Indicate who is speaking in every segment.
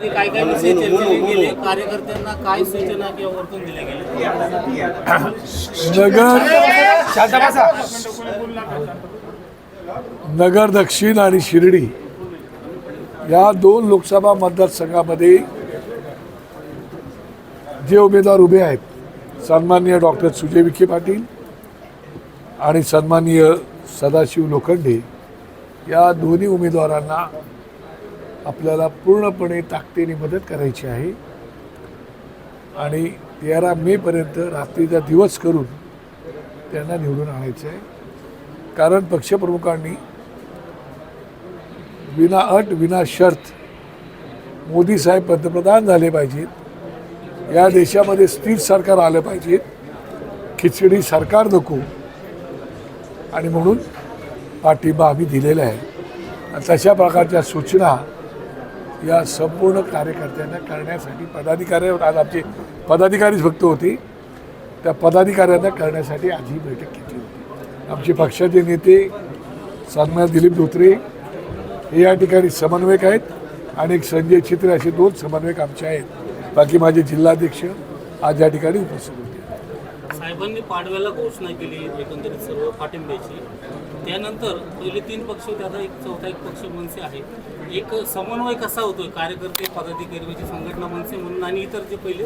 Speaker 1: काय काय विषय चर्चेले गेले कार्यकर्त्यांना काय सूचना किंवा वर्तन दिले गेले
Speaker 2: नगर नगर दक्षिण आणि शिर्डी या दोन लोकसभा मतदारसंघामध्ये जे उमेदवार उभे आहेत सन्माननीय डॉक्टर सुजय विखे पाटील आणि सन्माननीय सदाशिव लोखंडे या दोन्ही उमेदवारांना आपल्याला पूर्णपणे ताकदीने मदत करायची आहे. आणि तेरा मेपर्यंत रात्रीचा दिवस करून त्यांना निवडून आणायचं आहे. कारण पक्षप्रमुखांनी विना अट विना शर्त मोदी साहेब पंतप्रधान झाले पाहिजेत. या देशामध्ये स्थिर सरकार आलं पाहिजे खिचडी सरकार नको. आणि म्हणून पाठिंबा आम्ही दिलेला आहे. तशा प्रकारच्या सूचना या संपूर्ण कार्यकर्त्यांना करण्यासाठी पदाधिकारी आज आमचे पदाधिकारीच फक्त होते. त्या पदाधिकाऱ्यांना करण्यासाठी आज ही बैठक घेतली होती. आमचे पक्षाचे नेते सन्मान दिलीप धोत्रे हे या ठिकाणी समन्वयक आहेत आणि एक संजय चित्रे असे दोन समन्वयक आमचे आहेत. बाकी माझे जिल्हाध्यक्ष आज या ठिकाणी उपस्थित होते.
Speaker 1: साहेबांनी पाडव्याला घोषणा केली एकंदरीत सर्व पाठिंब्याची. त्यानंतर पहिले तीन पक्ष होते आता एक चौथा एक पक्ष मनसे आहे. एक समन्वय कसा होतोय? कार्यकर्ते पदाधिकारी संघटना मनसे म्हणून आणि इतर जे पहिले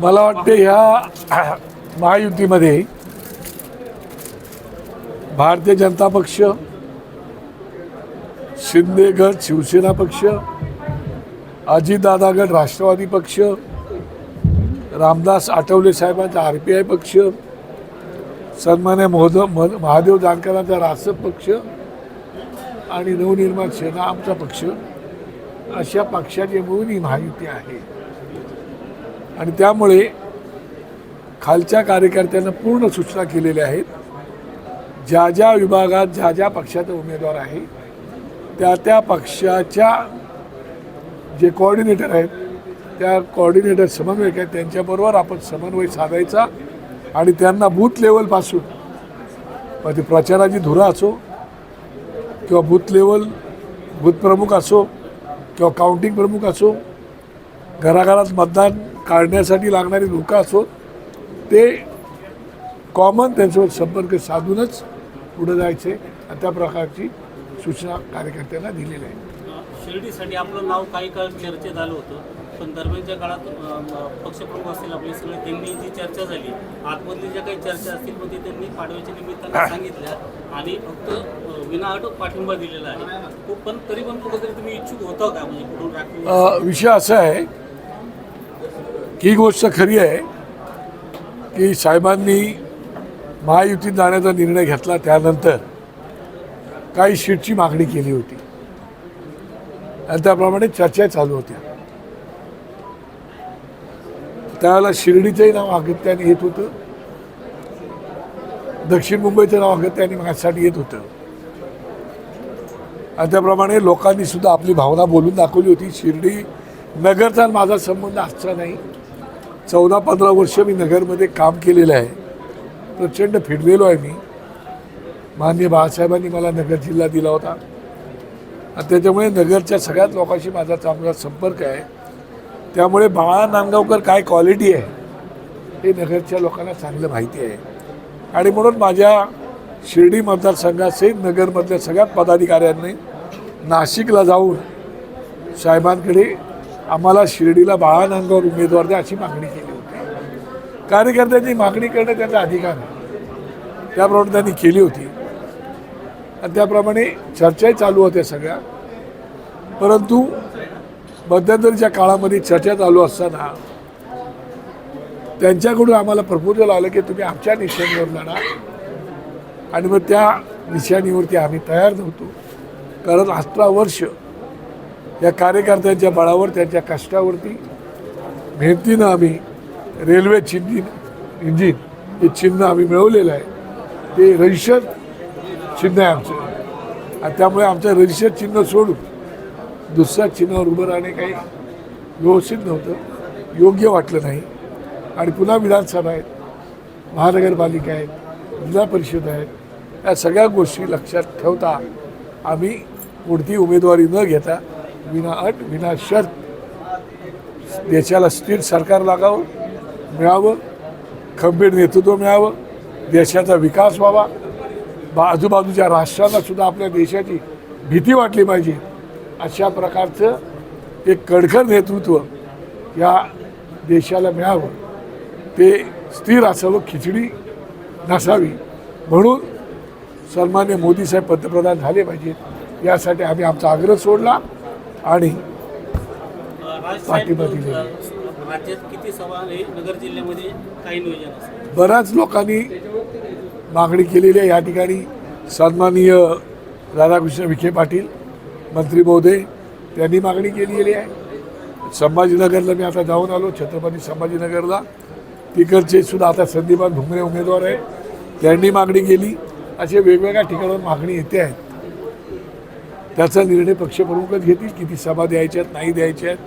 Speaker 2: मला वाटते ह्या महायुतीमध्ये भारतीय जनता पक्ष शिंदे गट शिवसेना पक्ष अजितदादा गट राष्ट्रवादी पक्ष रामदास आठवले साहेबांचा आर पी आय पक्ष सन्मान्य मोहद महादेव जानकरांचा रासप पक्ष आणि नवनिर्माण सेना आमचा पक्ष अशा पक्षाची मिळून ही महायुती आहे. आणि त्यामुळे खालच्या कार्यकर्त्यांना पूर्ण सूचना केलेल्या आहेत. ज्या ज्या विभागात ज्या ज्या पक्षाचा उमेदवार आहे त्या त्या पक्षाच्या जे कोऑर्डिनेटर आहेत त्या कोऑर्डिनेटर समन्वयक आहेत त्यांच्याबरोबर आपण समन्वय साधायचा. आणि त्यांना बूथ लेवलपासून मग ती प्रचाराची धुरा असो किंवा बूथ लेवल बूथ प्रमुख असो किंवा काउंटिंग प्रमुख असो घराघरात मतदान काढण्यासाठी लागणारी लोकं असो ते कॉमन त्यांच्यावर संपर्क साधूनच पुढे जायचे. आणि त्या प्रकारची सूचना कार्यकर्त्यांना दिलेली आहे
Speaker 1: शिर्डीसाठी आपलं नाव काही काळ चर्चेत आलं होतं. पण दरम्यानच्या काळात पक्षप्रमुख असतील आपले सगळे त्यांनी जी चर्चा झाली आतमधली ज्या काही चर्चा असतील पण ते त्यांनी पाडव्याच्या निमित्तानं सांगितल्या आणि फक्त विनाअट पाठिंबा दिलेला आहे. पण तरी पण कुठेतरी तुम्ही इच्छुक होता का? म्हणजे कुठून राखून
Speaker 2: अ, विषय असा आहे की ही गोष्ट खरी आहे की साहेबांनी महायुतीत जाण्याचा निर्णय घेतला त्यानंतर काही सीटची मागणी केली होती. आणि त्याप्रमाणे चर्चा चालू होत्या. त्यावेळेला शिर्डीचंही नाव अगत्याने येत होतं. दक्षिण मुंबईचं नाव अगत्याने माझ्यासाठी येत होतं. आणि त्याप्रमाणे लोकांनी सुद्धा आपली भावना बोलून दाखवली होती शिर्डी नगरचा माझा संबंध आजचा नाही. चौदा पंधरा वर्ष मी नगरमध्ये काम केलेलं आहे. प्रचंड फिरलेलो आहे मी. मान्य बाळासाहेबांनी मला नगर जिल्हा दिला होता. आणि त्याच्यामुळे नगरच्या सगळ्याच लोकांशी माझा चांगला संपर्क आहे. त्यामुळे बाळा नांदगावकर काय क्वालिटी आहे हे नगरच्या लोकांना चांगलं माहिती आहे. आणि म्हणून माझ्या शिर्डी मतदारसंघासहित नगरमधल्या सगळ्या पदाधिकाऱ्यांनी नाशिकला जाऊन साहेबांकडे आम्हाला शिर्डीला बाळा नांदगावर उमेदवार द्या अशी मागणी केली होती. कार्यकर्त्यांची मागणी करणं त्यांचा अधिकार आहे. त्याप्रमाणे त्यांनी केली होती. आणि त्याप्रमाणे चर्चाही चालू होत्या सगळ्या. परंतु मध्यंतरीच्या काळामध्ये चर्चा चालू असताना त्यांच्याकडून आम्हाला प्रपोजल आलं की तुम्ही आमच्या निशाणीवर लढा. आणि मग त्या निशाणीवरती आम्ही तयार नव्हतो. कारण अठरा वर्ष या कार्यकर्त्यांच्या बळावर त्यांच्या कष्टावरती मेहनतीनं आम्ही रेल्वे चिन्ह इंजिन हे चिन्ह आम्ही मिळवलेलं आहे ते रजिस्टर चिन्ह आहे आमचं. आणि त्यामुळे आमचं रजिस्टर चिन्ह सोडून दुसऱ्या चिन्हावर उभं राहणे काही व्यवस्थित नव्हतं. योग्य वाटलं नाही. आणि पुन्हा विधानसभा आहेत महानगरपालिका आहेत जिल्हा परिषद आहेत या सगळ्या गोष्टी लक्षात ठेवता आम्ही कोणती उमेदवारी न घेता विना अट विना शर्त देशाला स्थिर सरकार लागावं मिळावं खंबीर नेतृत्व मिळावं देशाचा विकास व्हावा. बा आजूबाजूच्या राष्ट्रांना सुद्धा आपल्या देशाची भीती वाटली पाहिजे. अशा प्रकारचं एक कडखर नेतृत्व या देशाला मिळावं. ते स्थिर असावं खिचडी नसावी. म्हणून सन्मान्य मोदी साहेब पंतप्रधान झाले पाहिजेत यासाठी आम्ही आमचा आग्रह सोडला आणि पाठिंबा दिलेला.
Speaker 1: असेल
Speaker 2: बऱ्याच लोकांनी मागणी केलेली आहे. या ठिकाणी सन्माननीय राधाकृष्ण विखे पाटील मंत्री महोदय त्यांनी मागणी केलेली आहे. संभाजीनगरला मी आता जाऊन आलो छत्रपती संभाजीनगरला. तिकडचे सुद्धा आता संदीपान भुमरे उमेदवार आहे त्यांनी मागणी केली. असे वेगवेगळ्या ठिकाणावर मागणी येते आहेत. त्याचा निर्णय पक्षप्रमुखच घेतील किती सभा द्यायच्यात नाही द्यायच्या आहेत.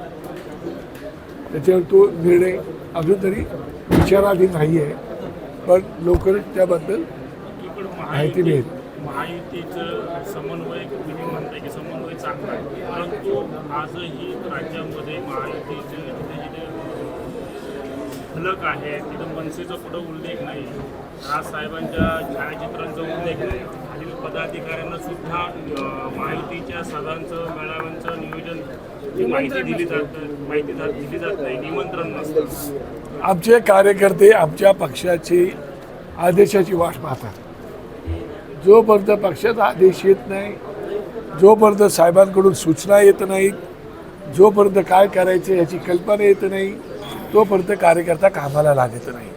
Speaker 2: त्याच्यावर तो निर्णय अजून तरी विचाराधीन नाही आहे पण लवकरच त्याबद्दल माहिती मिळेल.
Speaker 3: महायुतीचं समन्वय तुम्ही म्हणताय की समन्वय चांगला आहे. परंतु आजही राज्यामध्ये महायुतीचे जिथे जिथे फलक आहे तिथं मनसेचा पुढं उल्लेख नाही. राजसाहेबांच्या छायाचित्रांचा उल्लेख नाही. खालील पदाधिकाऱ्यांना सुद्धा महायुतीच्या सभांचं मेळाव्यांचं नियोजन माहिती दिली जात माहिती दिली जात नाही. निमंत्रण नसतं.
Speaker 2: आमचे कार्यकर्ते आमच्या पक्षाची आदेशाची वाट पाहतात. जोपर्यंत पक्षाचा आदेश येत नाही जोपर्यंत साहेबांकडून सूचना येत नाहीत जोपर्यंत काय करायचं याची कल्पना येत नाही तोपर्यंत कार्यकर्ता कामाला लागत नाही